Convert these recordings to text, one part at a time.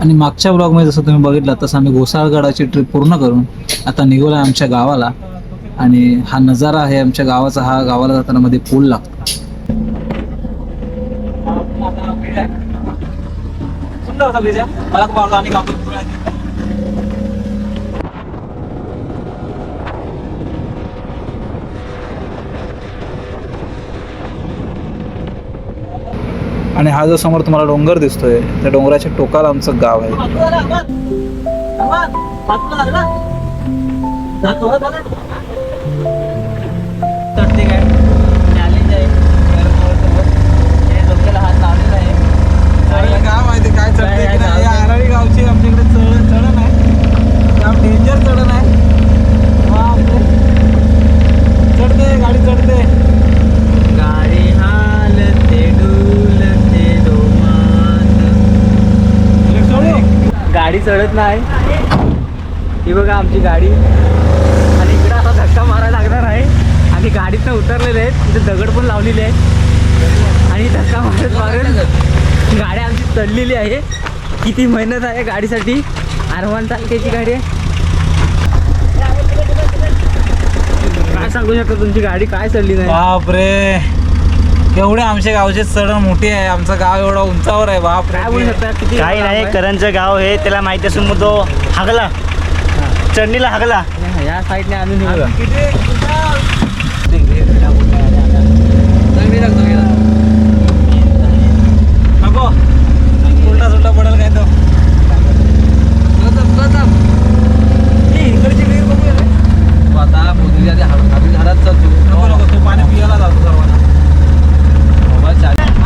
आणि मागच्या ब्लॉगमध्ये जसं तुम्ही बघितलं तसं आम्ही घोसाळगडाची ट्रिप पूर्ण करून आता निघालो आहे आमच्या गावाला. आणि हा नजारा आहे आमच्या गावाचा हा गावाला जाताना मध्ये पूल लागतो. मला आणि हा जो समोर तुम्हाला डोंगर दिसतोय त्या डोंगराच्या टोकाला आमचं गाव आहे चढते काय चॅलेंज आहे डोक्याला हात लावलेला आहे गाव आहे ते काय चढते की नाही? या आराळी गावची आमच्याकडे चढ चढण आहे काम डेंजर चढण आहे चढते गाडी चढते गाडी हालते डुलते डोमात गाडी चढत नाही ही बघा आमची गाडी. आणि इकडे आता धक्का मारायला लागणार आहे. आणि गाडीतनं उतरलेले आहेत. तिथे दगड पण लावलेले आहेत. आणि धक्का मारत मारत गाडी आमची चढलेली आहे. किती मेहनत आहे गाडीसाठी. आरवान तालुक्याची गाडी आहे. काय सांगू शकता तुमची गाडी काय चढली नाही? बापरे. एवढे आमच्या गावचे चढण मोठी आहे. आमचं गाव एवढं उंचावर आहे. बाप काय बोलू शकता? किती काही नाही? करंजचं गाव हे त्याला माहिती असून मग तो हागला. चढणीला हागला. या साईडने आम्ही निघू नको उलटा सुलटा पडेल काय तो. इकडची विहीर बघूया. रे. नको नको तू पाणी पियाला जातो सर्वांना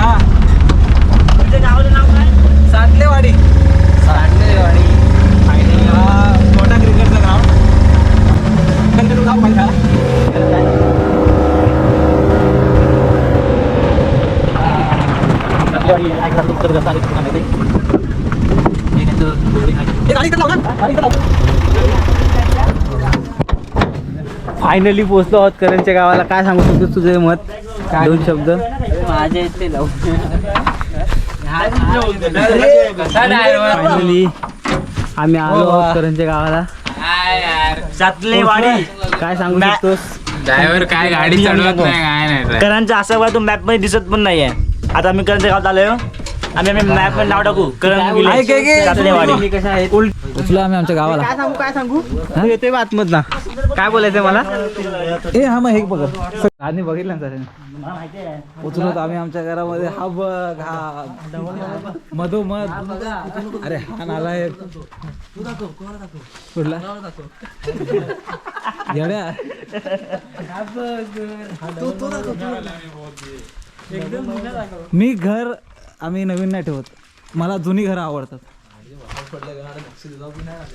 हा सातलेवाडी आणि हा छोटा क्रिकेटचा ग्राउंड कंटिन्यू गाव माहिती आहे? ए, गाडी इकडे लाव ना. गाडी इकडे लाव. फायनली पोहोचलो आहोत करंजच्या गावाला. काय सांगू शकतो तुझे मत? दोन शब्द? माझे इथे फायनली आम्ही आलो आहोत करंजच्या गावाला. सातले वाडी. काय सांगू मॅ- शकतोस? ड्रायव्हर काय गाडी चढवत नाही काय नाही. करंजचं असं तो मॅपमध्ये दिसत पण नाहीये. आता आम्ही करंजच्या गावात आलोय आम्ही आम्ही मॅपमध्ये नाव टाकू. करण ऐक, ऐक, ऐक. सातले वाडी तुम्ही कशा आहेत? पोचलो आम्ही आमच्या गावाला. काय सांगू काय सांगू? येतोय आतमध ना काय बोलायचं मला? ए हा मग हे बघ. आधी बघितलं ना सर पोचलो तर आम्ही आमच्या घरामध्ये. हा बघ हा. मधोमध. अरे हा नाला आहे. कुठला? येड्या. मी घर आम्ही नवीन नाही ठेवत. मला जुनी घरं आवडतात.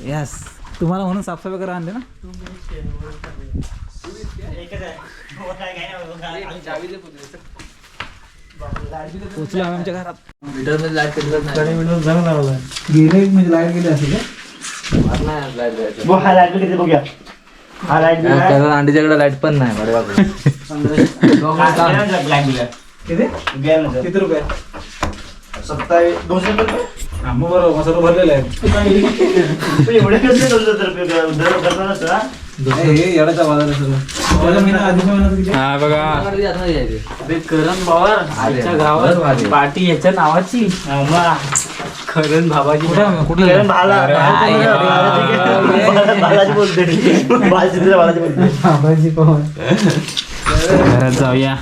यस तुम्हाला म्हणून साफसफाई करा आणले ना? पोचलो आम्ही आमच्या घरात. गेले म्हणजे लाइट गेली असेल हा हा अंडीच्याकडे लाइट पण नाही किती रुपये? सत्तावीस दोनशे रुपये हा, मग बरोबर सर्व भरलेलं आहे एवढे कसले दोनशे रुपये दर करणार नसतं ना हे? बघा. अरे करण पवार आमच्या गावात पार्टी याच्या नावाची. हा. करण बाबाजी. कुठं भाला- भालाजी बोलते बालाजी बालाजी बोलते बाबाजी पवार. घरात जाऊया.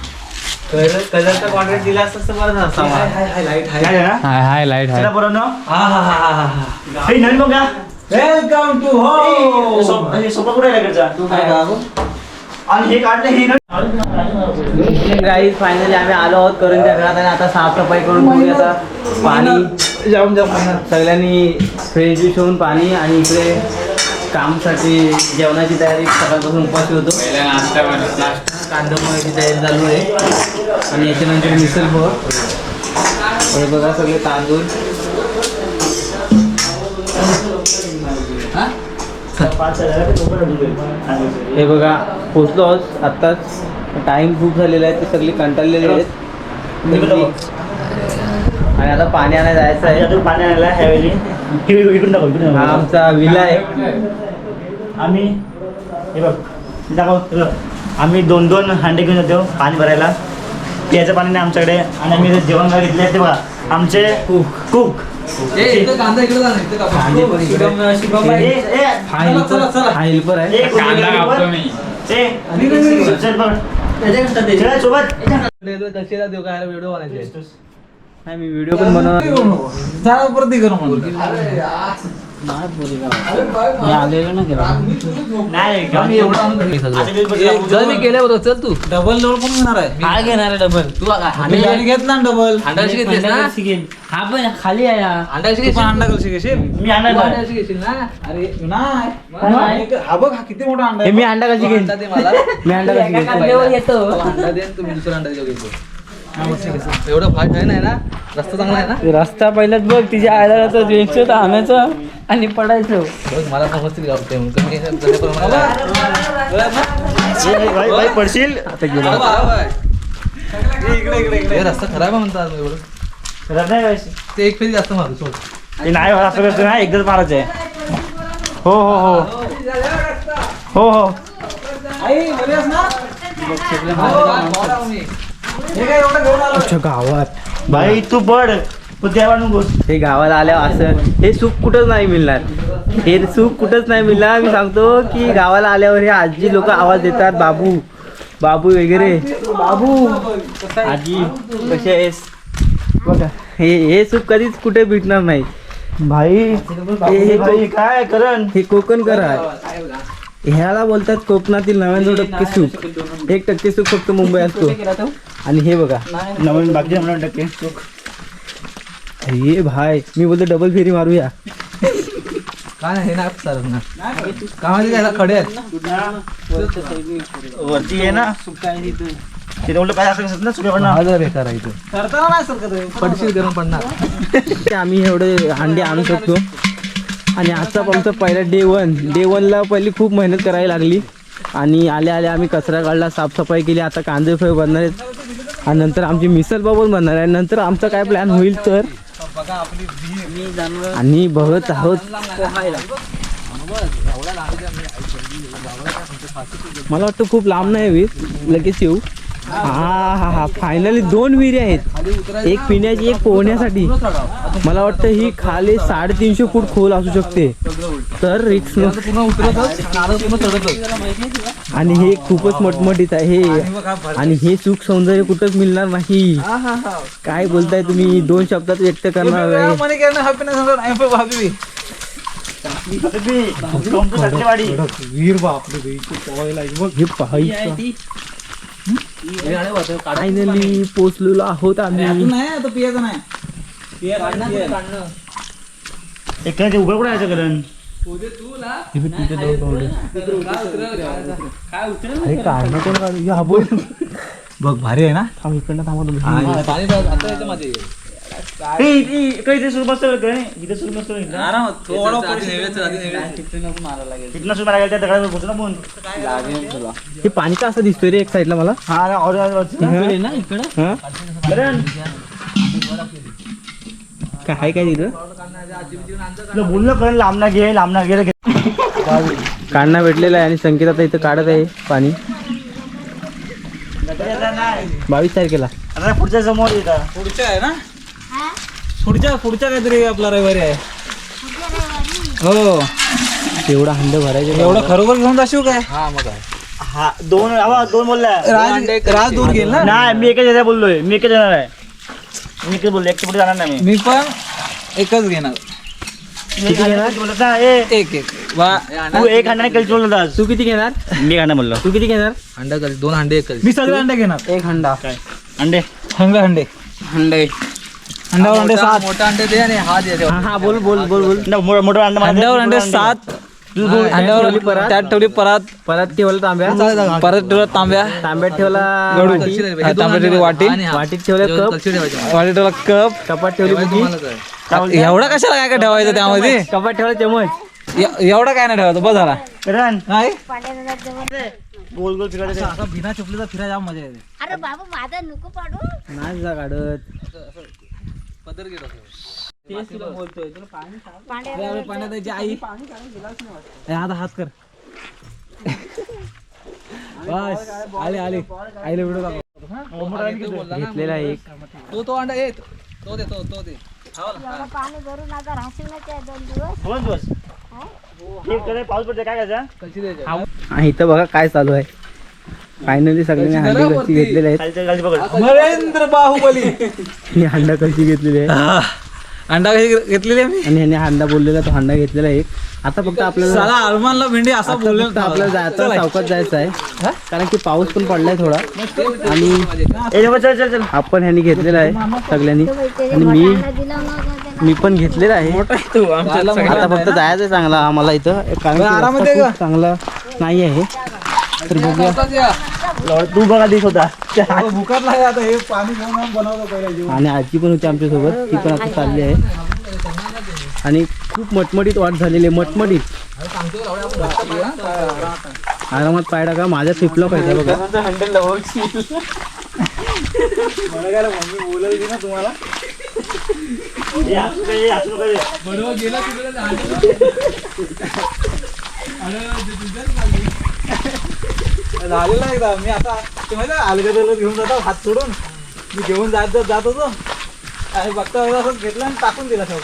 कलरचा कॉन्ट्रॅक्ट दिला असतं तर बरं झालं ना? हाय हाय लाइट चला हाय. बरं ना हा, हा, हा, हा, हा. हे. वेलकम टू हो सोप- हे सोपा कुठे आहे लगेचचा? आणि हे काढलं हे. गाईज फायनली आम्ही आलो आहोत करंजा घरात आणि आता साफसफाई करून आता पाणी. जाऊन जाऊन. सगळ्यांनी फ्रेश ज्यूस होऊन पाणी आणि इकडे कामसाठी जेवणाची तयारी सकाळपासून उपाशी होतो. नाश्ता. कांदा पोह्याची तयारी चालू आहे. आणि याच्यानंतर मिसल हे बघा सगळे तांदूळ. हे? बघा पोचलो आहोत आत्ताच टाइम खूप झालेला आहे ते सगळे कंटाळलेले आहेत. आणि आता पाणी आणायला जायचं आहे. पाणी आणायला ह्यावेळी. इकडून दाखव हा. आमचा विला आहे. आम्ही हे बघ दाखव. आम्ही दोन दोन हांडे घेऊन येतो पाणी भरायला. प्यायचं पाणी नाही आमच्याकडे. आणि आम्ही जेवण घेतले ते बघा आमचे कुक. कुक. कांदे पण इकडे. हा हेल्पर हा हेल्पर आहे कांदा कापतो मी नाही मी व्हिडिओ पण बनवणार झाला परत करू म्हणून केल्यावर चल तू डबल लोड पण घेणार आहे काय घेणार आहे डबल तू आम्ही गाडी घेत ना डबल अंडाशी घेतलीस ना हा पण खाली आहे अंडाशी घेशील अंडा कशी घेशील मी अंडा अंडाशी घेशील ना अरे नाही हा बघ हा किती मोठा अंडा मी अंडा कशी घेईन मी अंडा कशी घेईन येतो एवढं फास्ट आहे ना रस्ता चांगला आहे ना? रस्ता पहिल्याच बघ तिच्या आयला द्यायचं आणायचं. आणि पडायचं. बघ, मला समजतील गावते म्हणून. कमी त्याच्याप्रमाणे पडशील? इकडे इकडे इकडे. हे रस्ता खराब आहे म्हणतात एवढं. नाही. ते एक फेरी जास्त मारू सोड. हे नाही असं करतो ना एकदाच मारायचं आहे. हो हो हो. हो हो. हे आलो? अच्छा गावात. भाई तू पड. हे गावाला आल्यावर असं हे सुख कुठंच नाही मिळणार. हे सुख कुठंच नाही मिळणार. मी सांगतो की गावाला आल्यावर हे आजी लोक आवाज देतात बाबू बाबू वगैरे. बाबू. आजी कसे आहेस? बघा हे हे सुख कधीच कुठे भेटणार नाही. भाई हे भाई काय करण? हे कोकण करा ह्याला बोलतात कोकणातील नव्याण्णव टक्के सुख. एक टक्के सुख फक्त मुंबई असतो. आणि हे बघा नवीन बाकीचे म्हणून टक्के. हे भाई मी बोलतो डबल फेरी मारूया. काय नाही हे ना काय माहिती काय खडे आहेत? वरती आहे ना? तिथे उलट काय असं कसं ना सुके पडणार. हजार करायचं करताना नाही सर कधी पडशील गरम पडणार. ते आम्ही एवढे अंडे आणू शकतो. आणि आजचा आमचा पहिला डे वन डे वनला पहिली खूप मेहनत करायला लागली. आणि आल्या आल्या आम्ही कचरा काढला साफसफाई केली. आता कांदे फ्राय बनणार आहेत. आणि नंतर आमची मिसल पाव पण बनणार आहे. नंतर आमचा काय प्लॅन होईल तर? आणि बघत आहोत. मला वाटतं खूप लांब नाही वीर लगेच येऊ. हा हा हा. फायनली दोन विहिरी आहेत. एक पिण्याची एक पोहण्यासाठी. मला वाटतं ही खाली साडेतीनशे फूट खोल असू शकते. तर रिक्स आणि हे खूपच मटमटीत आहे. आणि हे सुख सौंदर्य कुठंच मिळणार नाही. काय बोलताय तुम्ही? दोन शब्दात व्यक्त करणार आहे. वीर हे पाहायचं. फायनली पोचलेलो आहोत आम्ही. नाही तो पियाचा नाही. एक ते उभं कुठं यायचं करण? अरे काढणं कोण काढू या बोल. बघ भारी आहे ना? थांब इकडनं थांबा तुम्ही. इकडे इथे सुरू बसतो इथे सुरू बसतो सुरू मारायला त्या दगडावर बसतो ना पण हे पाणी का असं दिसतोय रे एक साईडला मला हा ना और ना हा? करण काय काय तिथं बोललो करण लांबना घे लांबना घे. काढणं भेटलेलं आहे आणि संकेत आता इथं काढत आहे पाणी नाही. बावीस तारखेला पुढच्या समोर येतात पुढच्या आहे ना पुढच्या पुढच्या काहीतरी आपला रविवारी आहे. हो. तेवढा हंड भरायचं एवढं खरोखर घेऊन जाशील काय? हा मग काय हा दोन आवा दोन बोलला राज राज दूर गेल ना? नाही मी एकच येणार बोललोय. मी एकच येणार आहे. मी एकच बोललो एकटे पुढे जाणार नाही मी? पण एकच घेणार. किती घेणार बोलत ए. एक एक. वा. तू एक हांडा कल्चर बोलत आज तू किती घेणार? मी हांडा बोललो. तू किती घेणार? अंडा करी दोन अंडे एक करी मी सगळे अंडे घेणार. एक हंडा काय अंडे. हंग अंडे. हंडे अंड्यावर अंडे मोठा- सात। मोठा अंडे दे आणि हा दे हा हा बोल बोल बोल बोल। ना, मो- मोठा अंडा मारायचा, अंड्यावर अंडे सात। अंड्यावर परात. त्यात ठेवली परात. परत ठेवलं तांब्या? परत ठेवला तांब्या? तांब्यात ठेवला गडू. वाटी. हा, तांब्यात ठेवली वाटी. वाटीत ठेवलं कप. वाटी ठेवला कप. कपात ठेवली बुकी. एवढा कशाला काय काय ठेवायचं त्यामध्ये? कपात ठेवला चमच ए- एवढा काय नाही ठेवायचं बस झाला काय गोल गोल फिरायचं असा बिना चपलीचा फिरायला मजा येते. अरे बाबा माझा नको पाडू. नाही जा काढत. पदर जी आई. आता हात कर. बस. आले आले. आईला व्हिडिओ दाखव. घेतलेला आहे एक. तो तो अंडा येत. तो दे तो तो दे. पाणी दोन दिवस. दोन दिवस हे पाऊस पडते काय करायचं इथं बघा काय चालू आहे. फायनली सगळ्यांनी हांडी कशी? घेतलेले आहेत? नरेंद्र बाहुबली. ही हांडा कशी घेतलेली आहे? अंडा कशी घेतलेली आम्ही आणि ह्याने हांडा बोललेला तो हांडा घेतलेला आहे आता फक्त आपल्याला साला अरमानला भेंडी असा आता बोलले फक्त आपल्याला जायचं चौकात जायचं आहे. कारण की पाऊस पण पडलाय थोडा. आणि ए बाबा, चल चल चल. आपण ह्यांनी घेतलेला आहे सगळ्यांनी. आणि मी मी पण घेतलेला आहे. आता फक्त जायचं आहे चांगला आम्हाला इथं. कारण आहे चांगला नाही आहे. तर बघूया. तू बघा दिस होता. भुकात लागला आता हे पाणी घेऊन आम्ही बनवतो पहिला जीवन आणि आजी पण होती आमच्यासोबत. ती पण आता चालली आहे. आणि खूप मटमटीत वाट झालेली आहे मटमटीत. आरामात पाय टाका माझ्या ट्रिपला पाहिजे बघा. बोलवली ना तुम्हाला. नका, ए. झालेला एकदा. मी आता ते माहिती घेऊन जातो हात सोडून. मी घेऊन जात जात जात होतो. आणि बघता बघता असं घेतलं आणि टाकून दिला सगळं.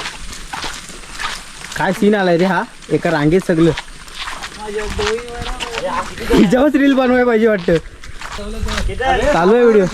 काय सीन आलाय रे हा? एका रांगेत सगळं. माझ्या डोळी हिच्यावरच रील बनवायला पाहिजे वाटतं? चालू आहे व्हिडिओ